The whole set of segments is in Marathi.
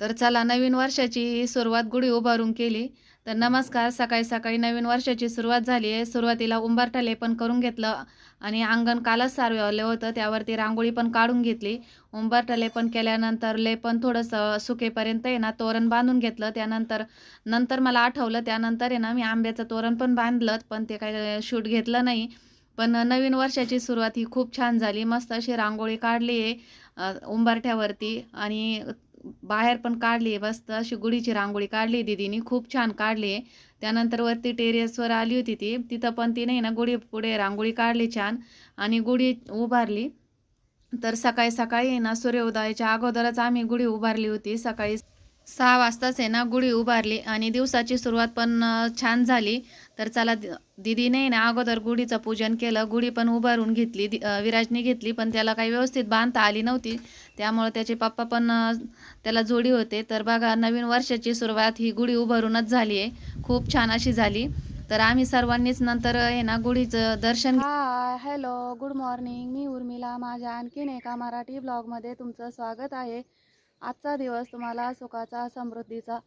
तर चला नवीन वर्षाची सुरुवात गुढी उभारून केली. तर नमस्कार सकाळी सकाळी नवीन वर्षाची सुरुवात झाली आहे. सुरुवातीला उंबरठा लेपन करून घेतलं आणि अंगण कालच सारवलं होतं. त्यावरती रांगोळी पण काढून घेतली. उंबरठा लेपन केल्यानंतर लेपन थोडंसं सुकेपर्यंत आहे ना तोरण बांधून घेतलं. त्यानंतर नंतर मला आठवलं त्यानंतर आहे ना मी आंब्याचं तोरण पण बांधलं पण ते काही शूट घेतलं नाही. पण नवीन वर्षाची सुरुवात ही खूप छान झाली. मस्त अशी रांगोळी काढली आहे उंबरठ्यावरती आणि बाहेर पण काढली मस्त अशी गुढीची रांगोळी काढली दिदीनी. खूप छान काढली आहे. त्यानंतर वरती टेरेसवर आली होती ती. तिथं पण ती नाही ना गुढी पुढे रांगोळी काढली छान आणि गुढी उभारली. तर सकाळी सकाळी ना सूर्योदयाच्या अगोदरच आम्ही गुढी उभारली होती. सकाळी सहा वाजताच आहे ना गुढी उभारली आणि दिवसाची सुरुवात पण छान झाली. तर चला दि- दीदीने ना अगोदर गुढीचं पूजन केलं. गुढी पण उभारून घेतली विराजने घेतली पण त्याला काही व्यवस्थित बांधता आली नव्हती. त्यामुळे त्याचे पप्पा पण त्याला जोडी होते. तर बघा नवीन वर्षाची सुरुवात ही गुढी उभारूनच झाली आहे. खूप छान अशी झाली. तर आम्ही सर्वांनीच नंतर आहे ना गुढीचं दर्शन हाय हॅलो गुड मॉर्निंग. मी उर्मिला. माझ्या आणखीन एका मराठी ब्लॉगमध्ये तुमचं स्वागत आहे. आजचा दिवस तुम्हाला सुखाचा समृद्धीचा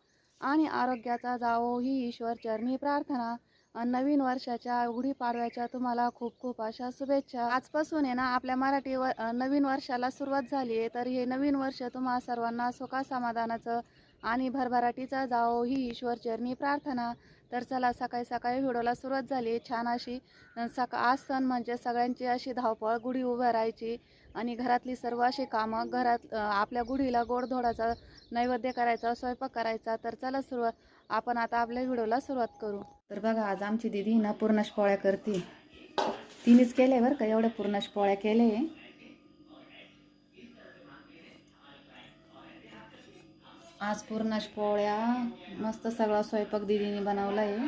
आणि आरोग्याचा जावो ही ईश्वर चरणी प्रार्थना. नवीन वर्षाच्या गुढीपाडव्याच्या तुम्हाला खूप खूप अशा शुभेच्छा. आजपासून आहे ना आपल्या मराठी व नवीन वर्षाला सुरुवात झाली आहे. तर हे नवीन वर्ष तुम्हा सर्वांना सुखा समाधानाचं आणि भरभराटीचा जावो ही ईश्वर चरणी प्रार्थना. तर चला सकाळी सकाळी व्हिडिओला सुरुवात झाली छान अशी सका आज सण म्हणजे सगळ्यांची अशी धावपळ गुढी उभं राहायची. आणि घरातली सर्व अशी कामं घरात आपल्या गुढीला गोडधोडाचा नैवेद्य करायचा स्वयंपाक करायचा तर चला सुरुवात आपण आता आपल्या व्हिडिओला सुरुवात करू. तर बघा आज आमची दिदी ना पूर्णाश पोळ्या करते. तिनेच केले बरं का एवढ्या पूर्णाश पोळ्या केले. आज पूर्णाश पोळ्या मस्त सगळा स्वयंपाक दिदीने बनवला आहे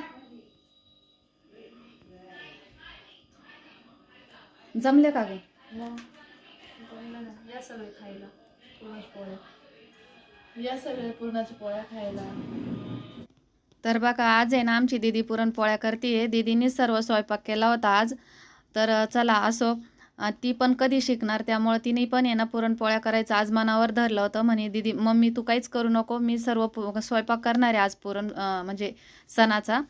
जमले का ग? सगळे खायला. पूर्णाची पोळ्या. या सगळे पूर्णाची पोळ्या खायला. तर बघा आज आहे ना आमची दिदी पुरणपोळ्या करते दिदीने सर्व स्वयंपाक केला होता आज. तर चला असो. ती पण कधी शिकणार त्यामुळे तिने पण आहे ना पुरणपोळ्या करायचं आज मनावर धरलं होतं. म्हणे दिदी मम्मी तू काहीच करू नको. मी सर्व स्वयंपाक करणार आहे आज पुरण म्हणजे सणाचा.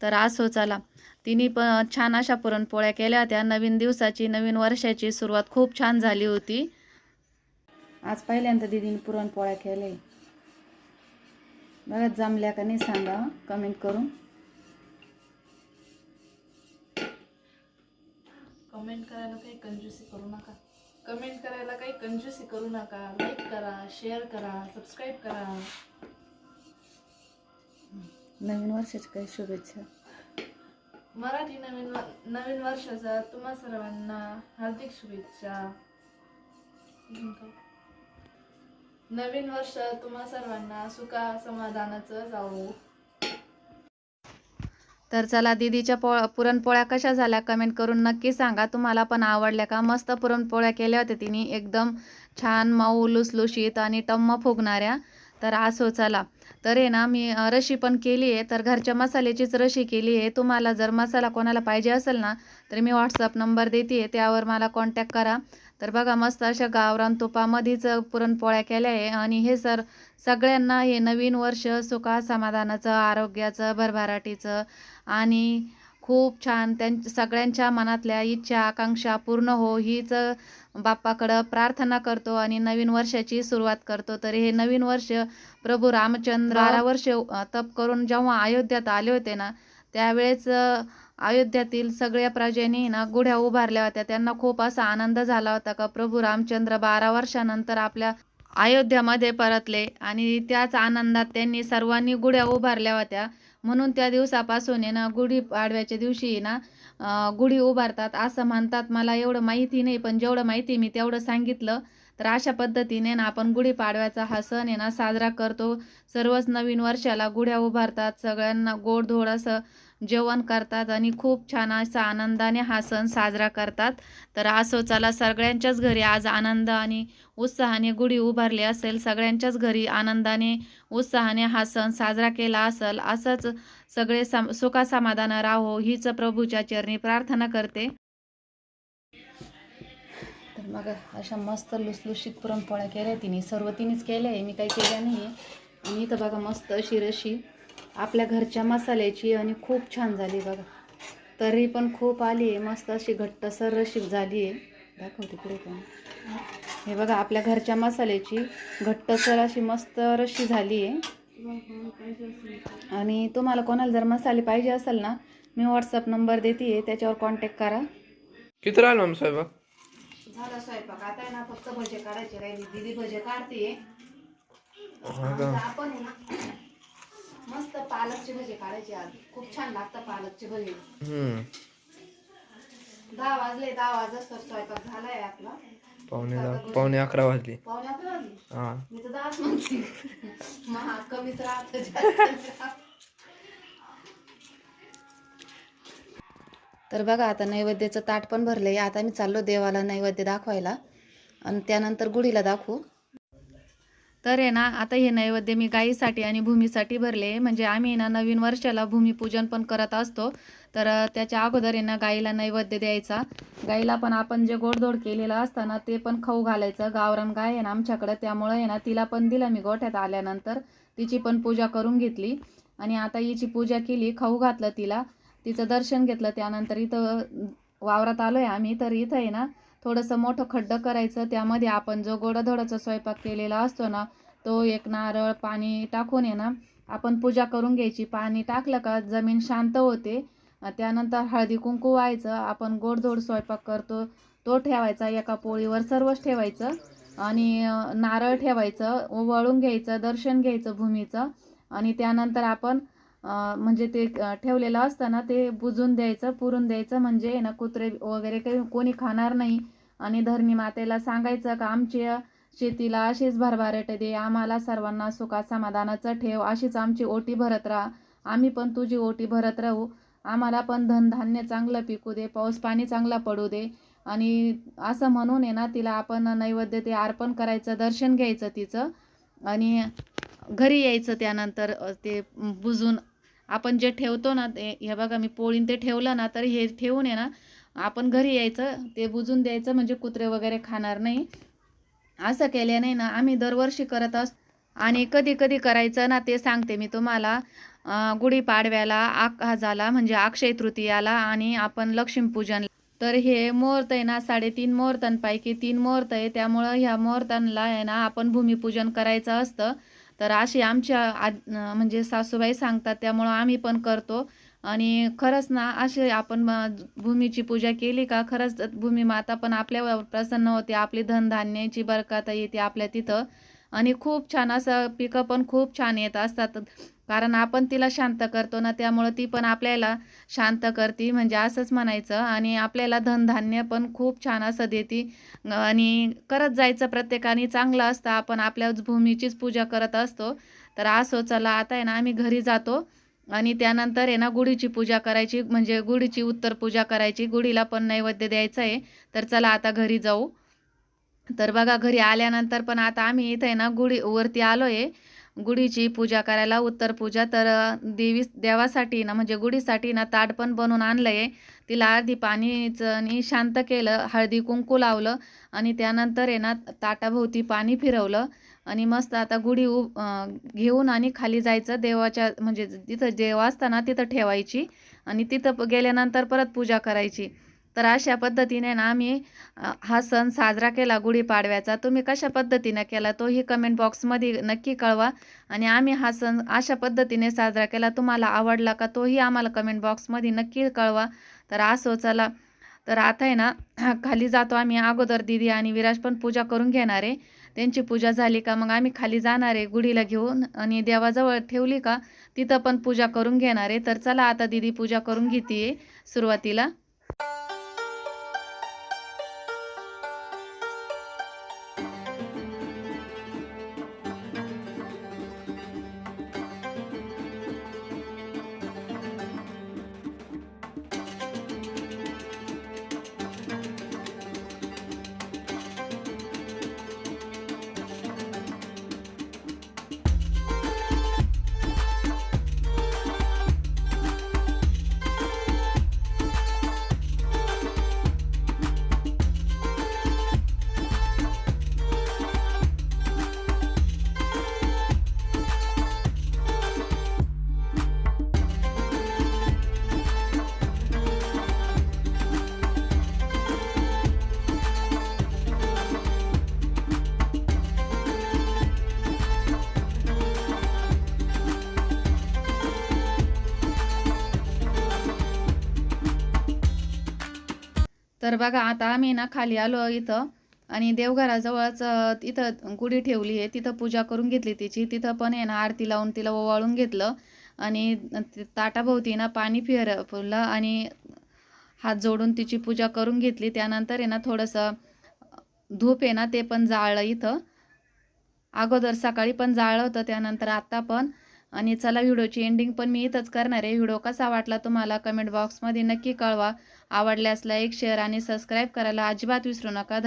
तर असो चला. तिने पण छान अशा पुरणपोळ्या केल्या होत्या. नवीन दिवसाची नवीन वर्षाची सुरुवात खूप छान झाली होती. आज पहिल्यांदा दिदीने पुरणपोळ्या केल्या. बघा जमल्या का नाही सांगा कमेंट करून. कमेंट करायला काही कंजूसी करू नका. कमेंट करायला काही कंजूसी करू नका. लाईक करा शेअर करा सबस्क्राईब करा. नवीन वर्षाची काही शुभेच्छा. मराठी नवीन नवीन वर्षाचा तुम्हा सर्वांना हार्दिक शुभेच्छा? नवीन वर्ष तुम्हा सर्वांना सुखा समाधानाचं जाऊ तर चला दीदीच्या पो पुरणपोळ्या कशा झाल्या कमेंट करून नक्की सांगा. तुम्हाला पण आवडल्या का? मस्त पुरणपोळ्या केल्या होत्या तिने. एकदम छान मऊ लुसलुशीत आणि टम्म फुगणाऱ्या. तर असो चला. तर आहे ना मी रशी पण केली आहे. तर घरच्या मसाल्याचीच रशी केली आहे. तुम्हाला जर मसाला कोणाला पाहिजे असेल ना तर मी व्हॉट्सअप नंबर देते आहे त्यावर मला कॉन्टॅक्ट करा. तर बघा मस्त अशा गावरान तुपामध्येच पुरणपोळ्या केल्या आहे. आणि हे सर सगळ्यांना हे नवीन वर्ष सुखा समाधानाचं आरोग्याचं भरभराटीचं आणि खूप छान त्यां सगळ्यांच्या मनातल्या इच्छा आकांक्षा पूर्ण हो हीच बाप्पाकडं प्रार्थना करतो आणि नवीन वर्षाची सुरुवात करतो. तर हे नवीन वर्ष प्रभू रामचंद्र बारा वर्ष तप करून जेव्हा अयोध्यात आले होते ना त्यावेळेस अयोध्यातील सगळ्या प्रजेनी ना गुढ्या उभारल्या होत्या. त्यांना खूप असा आनंद झाला होता का प्रभू रामचंद्र बारा वर्षानंतर आपल्या अयोध्यामध्ये परतले आणि त्याच आनंदात त्यांनी सर्वांनी गुढ्या उभारल्या होत्या. म्हणून त्या दिवसापासून आहे ना गुढी पाडव्याच्या दिवशी ना गुढी उभारतात असं म्हणतात. मला एवढं माहिती नाही पण जेवढं माहिती मी तेवढं सांगितलं. तर अशा पद्धतीने ना आपण गुढीपाडव्याचा हा सण आहे ना साजरा करतो. सर्वच नवीन वर्षाला गुढ्या उभारतात. सगळ्यांना गोडधोड असं जेवण करतात आणि खूप छान असा आनंदाने हा सण साजरा करतात. तर असो चला सगळ्यांच्याच घरी आज आनंद आणि उत्साहाने गुढी उभारली असेल सगळ्यांच्याच घरी आनंदाने उत्साहाने हा सण साजरा केला असेल असंच सगळे सम सुखासमाधानं राहो हीच प्रभूच्या चरणी प्रार्थना करते. तर मग अशा मस्त लुसलुशीत पुरणपोळ्या केल्या तिने. सर्व तिनेच केल्या आहे मी काही केल्या नाही आहे आणि इथं बघा मस्त अशी रशी. आपल्या घरच्या मसाल्याची आणि खूप छान झाली बघा. तरी पण खूप आली आहे मस्त अशी घट्टसर रशी झाली आहे. दाखवते पुढे पण. हे बघा आपल्या घरच्या मसाल्याची घट्टसर अशी मस्त रशी झाली आहे. आणि तुम्हाला कोणाला जर मसाले पाहिजे असेल ना मी व्हॉट्सअप नंबर देते त्याच्यावर कॉन्टॅक्ट करा. किती राहिलं मग स्वयंपाक? झाला स्वयंपाक. आता आहे ना फक्त भजे काढायचे राहिली. दिदी भजे काढते आपण आहे मस्त पालकचे भजे काढायचे आज. खूप छान लागतं पालकचे भजे हम्म. दहा वाजले दहा वाजता तर स्वयंपाक झालाय आपला. पावणे दहा पावणे अकरा वाजले. पावणे अकरा वाजले? हा. मी तर दहाच म्हणते. महा कमीच राहत तर बघा आता नैवेद्याचं ताट पण भरलंय. आता मी चाललो देवाला नैवेद्य दाखवायला. आणि त्यानंतर गुढीला दाखवू. तर आहे ना आता हे नैवेद्य मी गाईसाठी आणि भूमीसाठी भरले. म्हणजे आम्ही ना नवीन वर्षाला भूमिपूजन पण करत असतो. तर त्याच्या अगोदर आहे ना गाईला नैवेद्य द्यायचा. गाईला पण आपण जे गोडधोड केलेलं असतं ना ते पण खाऊ घालायचं. गावरान गाय आहे ना आमच्याकडं त्यामुळं आहे ना तिला पण दिलं मी गोठ्यात आल्यानंतर. तिची पण पूजा करून घेतली. आणि आता हिची पूजा केली खाऊ घातलं तिला. तिचं दर्शन घेतलं त्यानंतर इथं वावरात आलो आहे आम्ही. तर इथं आहे ना थोडंसं मोठं खड्डं करायचं त्यामध्ये आपण जो गोडाधोडाचा स्वयंपाक केलेला असतो ना तो एक नारळ पाणी टाकून आहे ना आपण पूजा करून घ्यायची. पाणी टाकलं का जमीन शांत होते. त्यानंतर हळदी कुंकू व्हायचं आपण गोडधोड स्वयंपाक करतो. तो ठेवायचा एका पोळीवर सर्वच ठेवायचं आणि नारळ ठेवायचं वळून घ्यायचं दर्शन घ्यायचं भूमीचं आणि त्यानंतर आपण म्हणजे ते ठेवलेलं असतं ना ते बुजून द्यायचं पुरून द्यायचं म्हणजे ना कुत्रे वगैरे काही कोणी खाणार नाही. आणि धरणी मातेला सांगायचं का आमच्या शेतीला अशीच भरभराट दे आम्हाला सर्वांना सुखा समाधानाचं ठेव अशीच आमची ओटी भरत राहा. आम्ही पण तुझी ओटी भरत राहू. आम्हाला पण धनधान्य चांगलं पिकू दे पाऊस पाणी चांगला पडू दे. आणि असं म्हणून आहे ना तिला आपण नैवेद्य ते अर्पण करायचं दर्शन घ्यायचं तिचं. आणि घरी यायचं त्यानंतर ते बुजून आपण जे ठेवतो ना ते हे बघा मी पोळीन ते ठेवलं ना तर हे ठेवून आहे ना आपण घरी यायचं ते बुजून द्यायचं म्हणजे कुत्रे वगैरे खाणार नाही. असं केल्याने ना आम्ही दरवर्षी करत असतो आणि कधी कधी करायचं ना ते सांगते मी तुम्हाला. गुढीपाडव्याला आकाजाला म्हणजे अक्षय तृतीयाला आणि आपण लक्ष्मीपूजन तर हे मुहूर्त आहे ना साडेतीन मुहूर्तांपैकी तीन मुहूर्त आहे. त्यामुळं ह्या मुहूर्तांना आहे ना आपण भूमिपूजन करायचं असतं. तर अशी आमच्या आद म्हणजे सासूबाई सांगतात त्यामुळं आम्ही पण करतो. आणि खरंच ना असे आपण भूमीची पूजा केली का खरंच भूमी माता पण आपल्यावर प्रसन्न होते. आपली धनधान्याची बरकाता येते आपल्या तिथं. आणि खूप छान असं पिकं पण खूप छान येत असतात. कारण आपण तिला शांत करतो ना त्यामुळं ती पण आपल्याला शांत करते. म्हणजे असंच म्हणायचं. आणि आपल्याला धनधान्य पण खूप छान असं देते. आणि करत जायचं प्रत्येकाने. चांगलं असतं. आपण आपल्याच भूमीचीच पूजा करत असतो. तर असो चला आता आहे ना आम्ही घरी जातो. आणि त्यानंतर आहे ना गुढीची पूजा करायची. म्हणजे गुढीची उत्तर पूजा करायची. गुढीला पण नैवेद्य द्यायचं आहे. तर चला आता घरी जाऊ. तर बघा घरी आल्यानंतर पण आता आम्ही इथे आहे ना गुढी वरती आलो आहे गुढीची पूजा करायला उत्तर पूजा. तर देवी देवासाठी ना म्हणजे गुढीसाठी ना ताट पण बनवून आणलं आहे तिला अर्धी पाणीचं आणि शांत केलं हळदी कुंकू लावलं आणि त्यानंतर आहे ना ताटाभोवती पाणी फिरवलं आणि मस्त आता गुढी उ घेऊन आणि खाली जायचं देवाच्या म्हणजे तिथं देव असताना तिथं ठेवायची आणि तिथं गेल्यानंतर परत पूजा करायची. तर अशा पद्धतीने ना आम्ही हा सण साजरा केला गुढीपाडव्याचा. तुम्ही कशा पद्धतीने केला तोही कमेंट बॉक्समध्ये नक्की कळवा. आणि आम्ही हा सण अशा पद्धतीने साजरा केला. तुम्हाला आवडला का तोही आम्हाला कमेंट बॉक्समध्ये नक्की कळवा. तर असो चला. तर आता आहे ना खाली जातो आम्ही. अगोदर दिदी आणि विराज पण पूजा करून घेणार आहे. त्यांची पूजा झाली का मग आम्ही खाली जाणार आहे गुढीला घेऊन. आणि देवाजवळ ठेवली का तिथं पण पूजा करून घेणार आहे. तर चला आता दिदी पूजा करून घेते सुरुवातीला. तर बघा आता आम्ही ना खाली आलो इथं आणि देवघराजवळच इथं गुढी ठेवली आहे. तिथं पूजा करून घेतली तिची. तिथं पण आहे ना आरती लावून तिला ओवाळून घेतलं आणि ताटाभोवती ना पाणी फिरवलं आणि हात जोडून तिची पूजा करून घेतली. त्यानंतर आहे ना थोडंसं धूप आहे ना ते पण जाळलं इथं. अगोदर सकाळी पण जाळलं होतं त्यानंतर आत्ता पण. आणि चला व्हिडिओची एंडिंग पण मी इथंच करणार आहे. व्हिडिओ कसा वाटला तुम्हाला कमेंट बॉक्समध्ये नक्की कळवा. आवडल्यास लाईक शेअर आणि सबस्क्राईब करायला अजिबात विसरू नका.